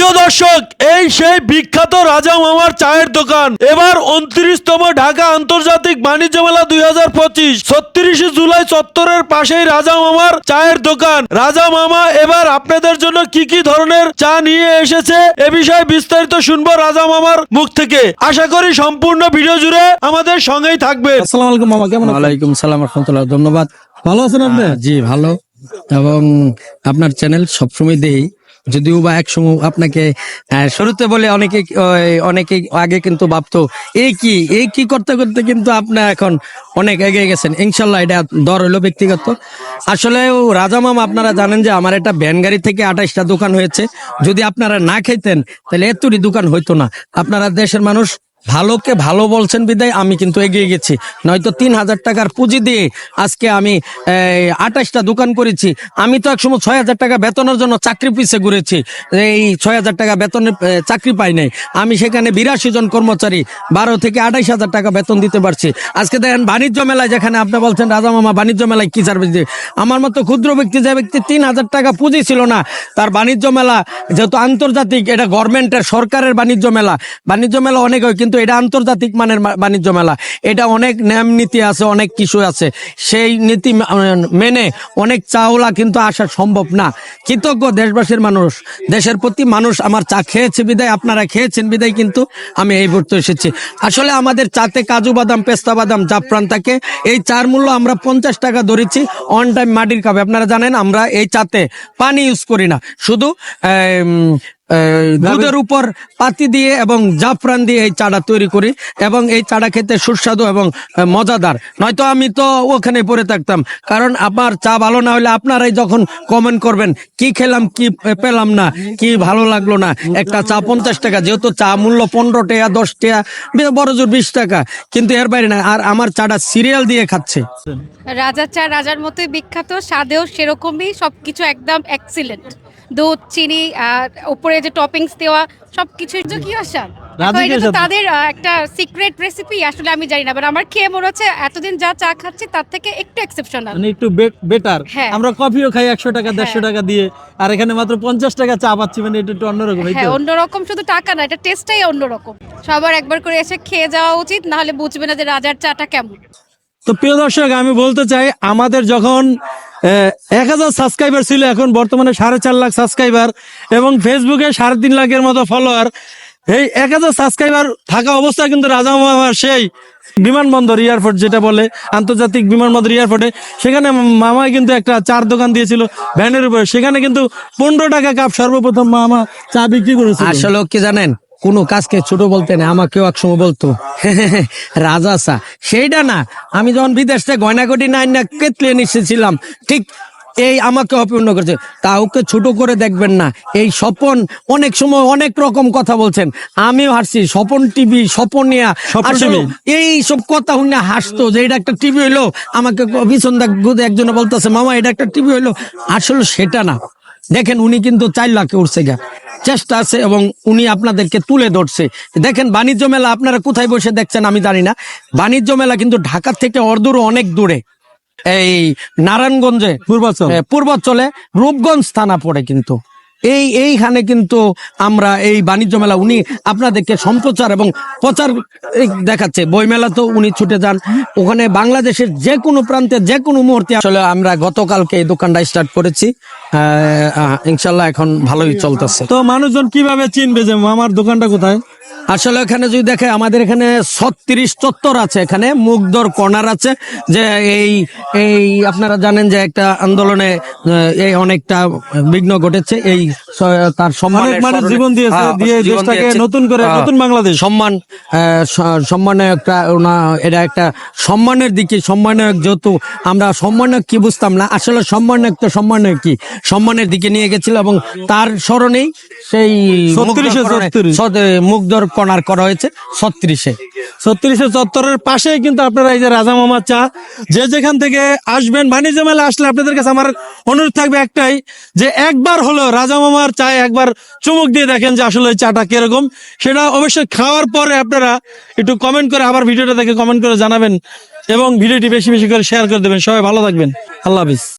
প্রিয় দর্শক এই সেই বিখ্যাত রাজা মামার চায়ের দোকান। এবার উনত্রিশতম ঢাকা আন্তর্জাতিক বাণিজ্য মেলা দুই হাজার পঁচিশ ছত্রিশে জুলাই চত্বরের পাশেই রাজা মামার চায়ের দোকান। রাজা মামা এবার আপনাদের জন্য কি কি ধরনের চা নিয়ে এসেছে এ বিষয়ে বিস্তারিত শুনব রাজা মামার মুখ থেকে। আশা করি সম্পূর্ণ ভিডিও জুড়ে আমাদের সঙ্গেই থাকবে আসসালামু আলাইকুম মামা কেমন ওয়ালাইকুম সালাম রহমতুল্লাহ ধন্যবাদ। ভালো আছেন আপনি? জি ভালো। এবং আপনার চ্যানেল সবসময় দেই যদিও বা একসময় আপনাকে শুরুতে বলে অনেকে অনেকে আগে কিন্তু ভাবতো এই কি এই কি করতে করতে কিন্তু আপনি এখন অনেক এগিয়ে গেছেন। ইনশাল্লাহ এটা দর হলো ব্যক্তিগত। আসলে ও রাজা মাম, আপনারা জানেন যে আমার একটা ভ্যান গাড়ি থেকে আঠাশটা দোকান হয়েছে। যদি আপনারা না খেতেন, তাহলে এতটি দোকান হইতো না। আপনারা দেশের মানুষ ভালোকে ভালো বলছেন বিদায়, আমি কিন্তু এগিয়ে গেছি। নয়তো তিন হাজার টাকার পুঁজি দিয়ে আজকে আমি আঠাশটা দোকান করেছি। আমি তো একসময় ছয় হাজার টাকা বেতনের জন্য চাকরি পিছে ঘুরেছি। এই ছয় হাজার টাকা বেতনের চাকরি পাই নাই। আমি সেখানে বিরাশি জন কর্মচারী, বারো থেকে আঠাইশ হাজার টাকা বেতন দিতে পারছি। আজকে দেখেন বাণিজ্য মেলায় যেখানে আপনি বলছেন, রাজা মামা, বাণিজ্য মেলায় কি সার্ভিস দিয়ে আমার মতো ক্ষুদ্র ব্যক্তি, যে ব্যক্তি তিন হাজার টাকা পুঁজি ছিল না, তার বাণিজ্য মেলা যেহেতু আন্তর্জাতিক, এটা গভর্নমেন্টের সরকারের বাণিজ্য মেলা। বাণিজ্য মেলা অনেক হয় এটা আন্তর্জাতিক মানের বাণিজ্য মেলা। এটা অনেক নিয়ম নীতি আছে, অনেক কিছু আছে। সেই নীতি মেনে অনেক চাওলা কিন্তু আসা সম্ভব না। কৃতজ্ঞ দেশবাসীর মানুষ। দেশের প্রতি মানুষ আমার চা খেয়েছে বিদায়, আপনারা খেয়েছেন বিদায় কিন্তু আমি এই ভর্তি এসেছি। আসলে আমাদের চাতে কাজু বাদাম, পেস্তা বাদাম, জাফরান থাকে। এই চার মূল্য আমরা পঞ্চাশ টাকা ধরেছি অন টাইম মাটির কাপে। আপনারা জানেন, আমরা এই চাতে পানি ইউজ করি না। শুধু দুধের উপর পাতি দিয়ে এবং জাফরান দিয়ে এই চাটা তৈরি করি এবং এই চাটা খেতে সুস্বাদু এবং মজাদার। নয়তো আমি তো ওখানে পড়ে থাকতাম। কারণ আমার চা ভালো না হলে আপনারাই যখন কমেন্ট করবেন কি খেলাম কি পেলাম না কি ভালো লাগল না? একটা চা পঞ্চাশ টাকা যেহেতু চা মূল্য পনেরো টাকা দশ টাকা বড় জোর বিশ টাকা। কিন্তু এর বাইরে না আর আমার চাটা সিরিয়াল দিয়ে খাচ্ছে। রাজার চা রাজার মতোই বিখ্যাত স্বাদেও সেরকমই সবকিছু একদম এক্সিলেন্ট দুধ চিনি আর উপরে যে টপিংস দেওয়া সবকিছু কি আসান কি তো আসান? তাদের একটা সিক্রেট রেসিপি আসলে আমি জানি না বাট আমার খেয়ে মনে হচ্ছে এতদিন যা চা খাচ্ছি তার থেকে একটু এক্সেপশনাল মানে একটু বেটার হ্যাঁ। আমরা কফিও খাই একশো টাকা দেড়শো টাকা দিয়ে আর এখানে মাত্র পঞ্চাশ টাকা চা পাচ্ছি মানে এটা একটু অন্যরকম? হ্যাঁ অন্যরকম শুধু টাকা না এটা টেস্টটাই অন্যরকম সবার একবার করে এসে খেয়ে যাওয়া উচিত না হলে বুঝবে না যে রাজার চাটা কেমন তো প্রিয় দর্শক আমি বলতে চাই আমাদের যখন এক হাজার সাবস্ক্রাইবার ছিল এখন, বর্তমানে সাড়ে চার লাখ সাবস্ক্রাইবার এবং ফেসবুকে সাড়ে তিন লাখের মতো ফলোয়ার এই এক হাজার সাবস্ক্রাইবার থাকা অবস্থায় কিন্তু রাজা মামার সেই বিমানবন্দর এয়ারপোর্ট যেটা বলে, আন্তর্জাতিক বিমানবন্দর এয়ারপোর্টে, সেখানে মামাই কিন্তু একটা চার দোকান দিয়েছিল ভ্যানের উপরে। সেখানে কিন্তু পনেরো টাকা কাপ সর্বপ্রথম মামা চা বিক্রি করেছে আসলে কি জানেন? কোনো কাজকে ছোট বলতে না আমাকেও একসময় বলতো। রাজা সা সেইটা না আমি যখন বিদেশ থেকে গয়নাগটি নাইন না কেতলে এসেছিলাম ঠিক এই আমাকে অপূর্ণ করেছে। ওকে ছোট করে দেখবেন না এই স্বপন অনেক সময় অনেক রকম কথা বলছেন। আমিও হাসছি স্বপন টিভি স্বপনিয়া এই সব কথা শুনে হাসতো যে এটা একটা টিভি হইল। আমাকে ভীষণ একজনে বলতেছে মামা এটা একটা টিভি হইল। আসলে সেটা না। দেখেন উনি কিন্তু চার লাখে উঠছে গা। চেষ্টা আছে এবং উনি আপনাদেরকে তুলে ধরছে। দেখেন বাণিজ্য মেলা আপনারা কোথায় বসে দেখছেন আমি জানি না। বাণিজ্য মেলা কিন্তু ঢাকার থেকে অর্ধুর অনেক দূরে। এই নারায়ণগঞ্জে পূর্বাচল। পূর্বাচলে পূর্বাঞ্চলে রূপগঞ্জ থানা পড়ে কিন্তু। এই, এইখানে কিন্তু আমরা এই বাণিজ্য মেলা, উনি আপনাদেরকে সম্প্রচার এবং প্রচার দেখাচ্ছে। বই মেলা তো উনি ছুটে যান। ওখানে বাংলাদেশের যে কোনো প্রান্তে, যে কোনো মুহূর্তে আসলে আমরা গতকালকে এই দোকানটা স্টার্ট করেছি। ইনশাল্লাহ এখন ভালোই চলতেছে। তো মানুষজন কীভাবে চিনবে যে আমার দোকানটা কোথায়? আসলে এখানে যদি দেখে আমাদের এখানে ছত্রিশ চত্বর আছে। এখানে মুগদর কর্নার আছে যে এই এই আপনারা জানেন যে একটা আন্দোলনে এই অনেকটা বিঘ্ন ঘটেছে। এই তার মানুষ জীবন দিয়েছে, হ্যাঁ, দিয়ে দেশটাকে নতুন করে, হ্যাঁ, নতুন বাংলাদেশ। সম্মান আহ, স- সম্মানের একটা এটা একটা সম্মানের দিকে সম্মানক যেহেতু আমরা সম্মানক কি বুঝতাম না আসলে সম্মানক তো সম্মানক কি? সম্মানের দিকে নিয়ে গেছিল এবং তার স্মরণেই সেই মুগ্ধর কণার করা হয়েছে ছত্রিশে। ছত্রিশে চত্বরের পাশেই কিন্তু আপনারা এই যে রাজা মামার চা যে যেখান থেকে আসবেন, বাণিজ্য মেলা আসলে আপনাদের কাছে আমার অনুরোধ থাকবে একটাই, যে একবার হলো রাজা মামার চায় একবার চুমুক দিয়ে দেখেন যে আসলে চাটা কীরকম। সেটা অবশ্যই খাওয়ার পরে আপনারা একটু কমেন্ট করে আবার ভিডিওটা দেখে কমেন্ট করে জানাবেন এবং ভিডিওটি বেশি বেশি করে শেয়ার করে দেবেন। সবাই ভালো থাকবেন। আল্লাহ হাফিজ।